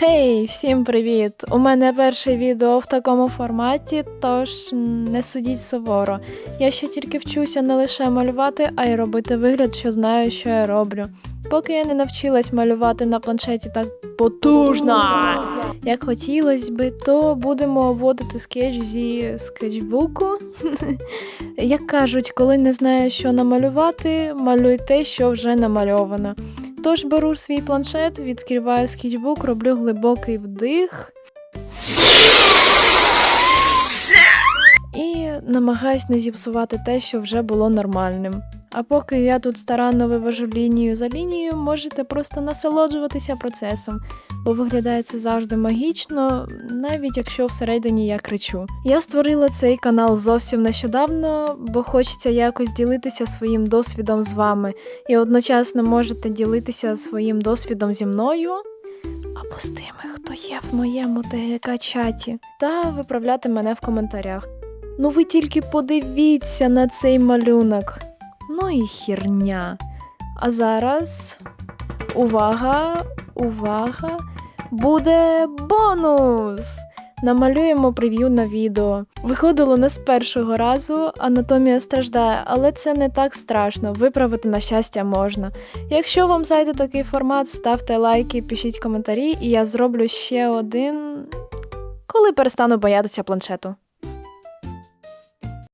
Хей, всім привіт! У мене перше відео в такому форматі, тож не судіть суворо. Я ще тільки вчуся не лише малювати, а й робити вигляд, що знаю, що я роблю. Поки я не навчилась малювати на планшеті так потужно, як хотілося би, то будемо обводити скетч зі скетчбуку. Як кажуть, коли не знаєш, що намалювати, малюй те, що вже намальовано. Тож беру свій планшет, відкриваю скетчбук, роблю глибокий вдих. І намагаюсь не зіпсувати те, що вже було нормальним. А поки я тут старанно вивожу лінію за лінією, можете просто насолоджуватися процесом, бо виглядає це завжди магічно, навіть якщо всередині я кричу. Я створила цей канал зовсім нещодавно, бо хочеться якось ділитися своїм досвідом з вами, і одночасно можете ділитися своїм досвідом зі мною. Або з тими, хто є в моєму ТГК чаті, та виправляти мене в коментарях. Ну ви тільки подивіться на цей малюнок. Ну і хірня. А зараз увага, увага! Буде бонус! Намалюємо прев'ю на відео. Виходило не з першого разу, анатомія страждає, але це не так страшно. Виправити на щастя можна. Якщо вам зайде такий формат, ставте лайки, пишіть коментарі, і я зроблю ще один, коли перестану боятися планшету.